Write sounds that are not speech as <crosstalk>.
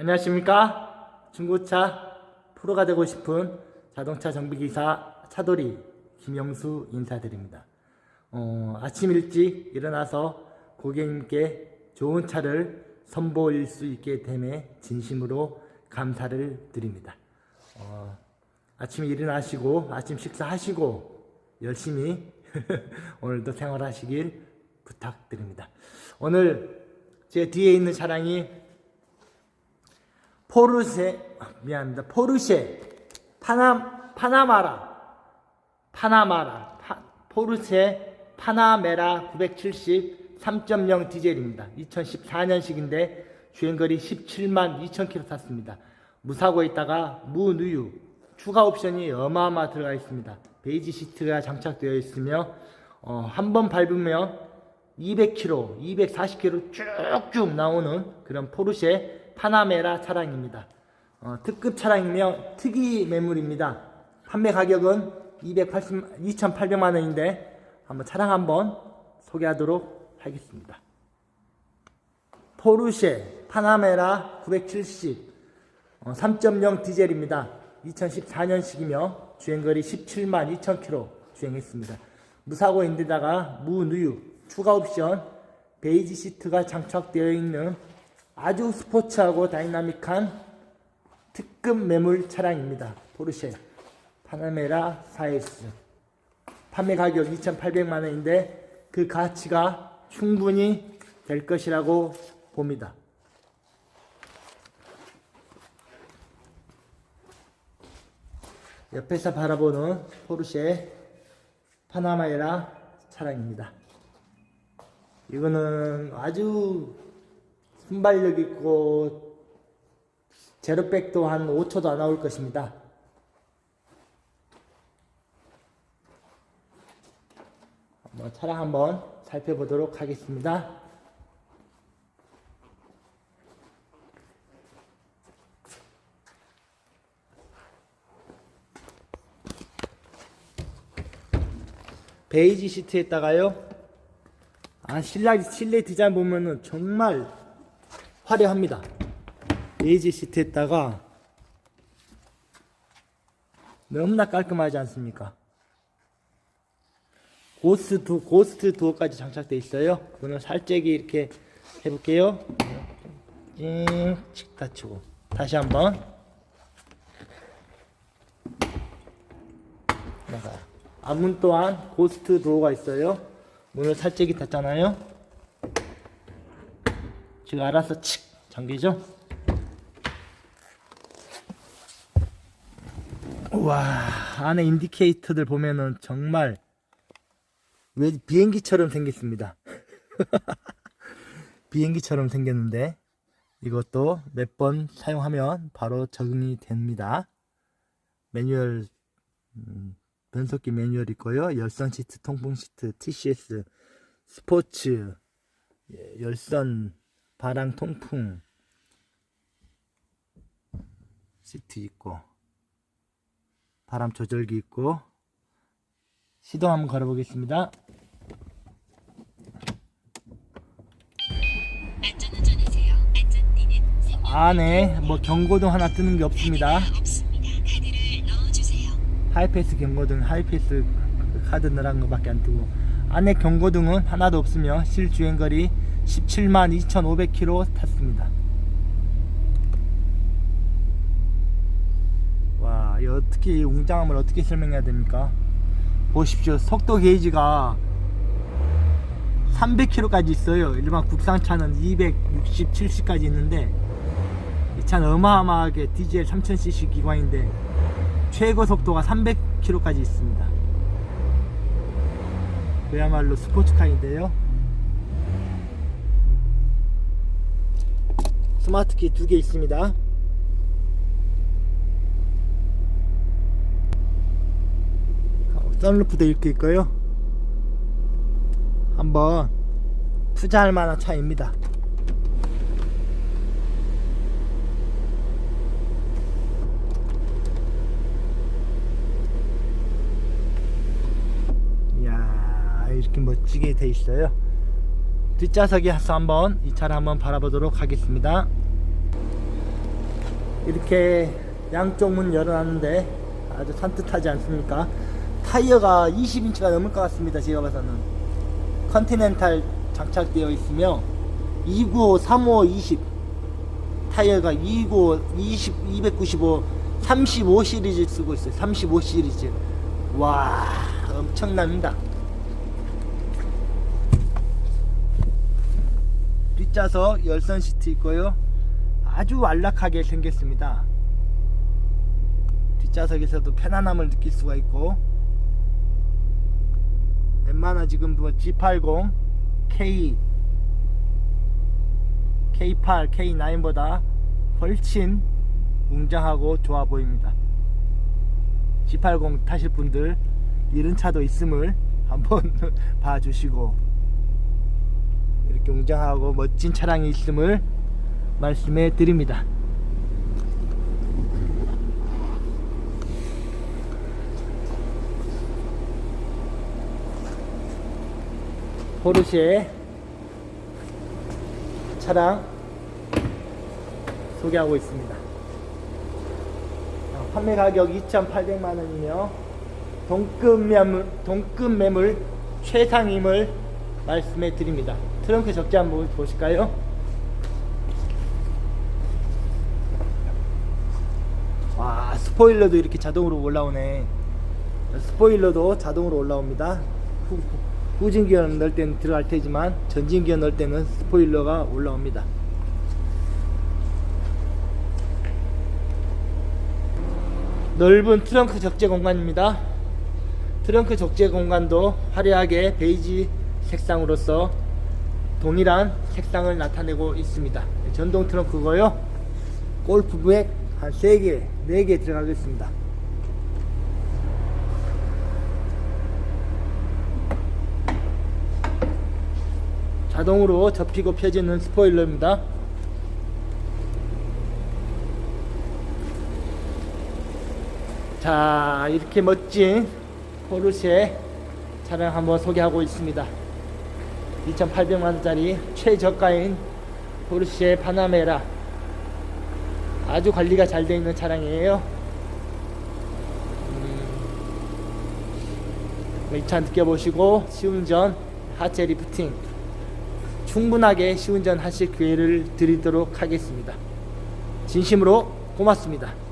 안녕하십니까? 중고차 프로가 되고 싶은 자동차 정비기사 차돌이 김영수 인사드립니다. 어, 아침 일찍 일어나서 고객님께 좋은 차를 선보일 수 있게 됨에 진심으로 감사를 드립니다. 어, 아침에 일어나시고 아침 식사하시고 열심히 <laughs> 오늘도 생활하시길 부탁드립니다. 오늘 제 뒤에 있는 차량이 포르쉐 아, 미안합니다. 포르쉐 파나 파나마라 파나마라 파- 포르쉐 파나메라 970 3.0 디젤입니다. 2014년식인데 주행거리 17만 2천 킬로 탔습니다. 무사고 있다가 무누유 추가 옵션이 어마어마 들어가 있습니다. 베이지 시트가 장착되어 있으며 어, 한 번 밟으면 200km, 240km 쭉쭉 나오는 그런 포르쉐 파나메라 차량입니다. 어, 특급 차량이며 특이 매물입니다. 판매 가격은 280, 2,800만 원인데 한번 차량 한번 소개하도록 하겠습니다. 포르쉐 파나메라 970 어, 3.0 디젤입니다. 2014년식이며 주행거리 17만 2천 킬로 주행했습니다. 무사고인데다가 무누유 추가 옵션 베이지 시트가 장착되어 있는 아주 스포츠하고 다이나믹한 특급 매물 차량입니다. 포르쉐 파나메라 4S 판매 가격 2,800만 원인데 그 가치가 충분히 될 것이라고 봅니다. 옆에서 바라보는 포르쉐 파나마에라 차량입니다. 이거는 아주 순발력 있고 제로백도 한 5초도 안 나올 것입니다. 한번 차량 한번 살펴보도록 하겠습니다. 베이지 시트에다가요. 아 실내 실내 디자인 보면은 정말 화려합니다. 베이지 시트에다가 너무나 깔끔하지 않습니까? 고스트 도, 고스트 도어까지 장착되어 있어요. 그거는 살짝이 이렇게 해볼게요. 찡, 다치고 다시 한번 나가요. 앞문 또한 고스트 도어가 있어요. 문을 살짝이 닫잖아요. 지금 알아서 칙 잠기죠? 와 안에 인디케이터들 보면은 정말 왜 비행기처럼 생겼습니다. <laughs> 비행기처럼 생겼는데 이것도 몇 번 사용하면 바로 적응이 됩니다. 매뉴얼 음, 변속기 매뉴얼 있고요. 열선 시트, 통풍 시트, TCS, 스포츠, 예, 열선 바람 통풍 시트 있고 바람 조절기 있고 시동 한번. 안전띠는 생명 안에 뭐 경고등 하나 뜨는 게 없습니다. 하이패스 경고등, 하이패스 카드 넣으란 것밖에 안 뜨고 안에 경고등은 하나도 없으며 실주행거리 17만 2,500km 탔습니다. 와, 이 어떻게 이 웅장함을 어떻게 설명해야 됩니까? 보십시오. 속도 게이지가 300km까지 있어요. 일반 국산차는 260, 70까지 있는데 이 차는 어마어마하게 디젤 3000cc 기관인데 최고 속도가 300km까지 있습니다. 그야말로 스포츠카인데요. 스마트키 두 개 있습니다. 썬루프도 이렇게 있고요. 한번 투자할 만한 차입니다. 이야 이렇게 멋지게 돼 있어요 뒷좌석에서 한번 이 차를 한번 바라보도록 하겠습니다 이렇게 양쪽 문 열어놨는데 아주 산뜻하지 않습니까? 타이어가 20인치가 넘을 것 같습니다. 제가 봐서는 컨티넨탈 장착되어 있으며 295, 35, 20 타이어가 295, 20, 295, 35 시리즈 쓰고 있어요. 35 시리즈. 와, 엄청납니다. 뒷좌석 열선 시트 있고요. 아주 안락하게 생겼습니다. 뒷좌석에서도 편안함을 느낄 수가 있고 웬만한 지금 뭐 G80, K, K8, K9보다 훨씬 웅장하고 좋아 보입니다. G80 타실 분들 이런 차도 있음을 한번 <laughs> 봐주시고 이렇게 웅장하고 멋진 차량이 있음을 말씀해 드립니다. 포르쉐 차량 소개하고 있습니다. 어, 판매 가격 2,800만 원이며 동급 매물, 동급 매물 최상임을 말씀해 드립니다. 트렁크 적재 한번 보실까요? 와 스포일러도 이렇게 자동으로 올라오네. 스포일러도 자동으로 올라옵니다. 후, 후진기어 넣을 때는 들어갈 테지만 전진기어 넣을 때는 스포일러가 올라옵니다. 넓은 트렁크 적재 공간입니다. 트렁크 적재 공간도 화려하게 베이지 색상으로서 동일한 색상을 나타내고 있습니다. 전동 트렁크고요. 골프백 한 3개, 4개 들어가겠습니다. 자동으로 접히고 펴지는 스포일러입니다. 자, 이렇게 멋진 포르쉐 차량 한번 소개하고 있습니다. 2,800만 원짜리 최저가인 포르쉐 파나메라 아주 관리가 잘 되어 있는 차량이에요. 음, 이차 느껴보시고 시운전 하체 리프팅 충분하게 시운전 하실 기회를 드리도록 하겠습니다. 진심으로 고맙습니다.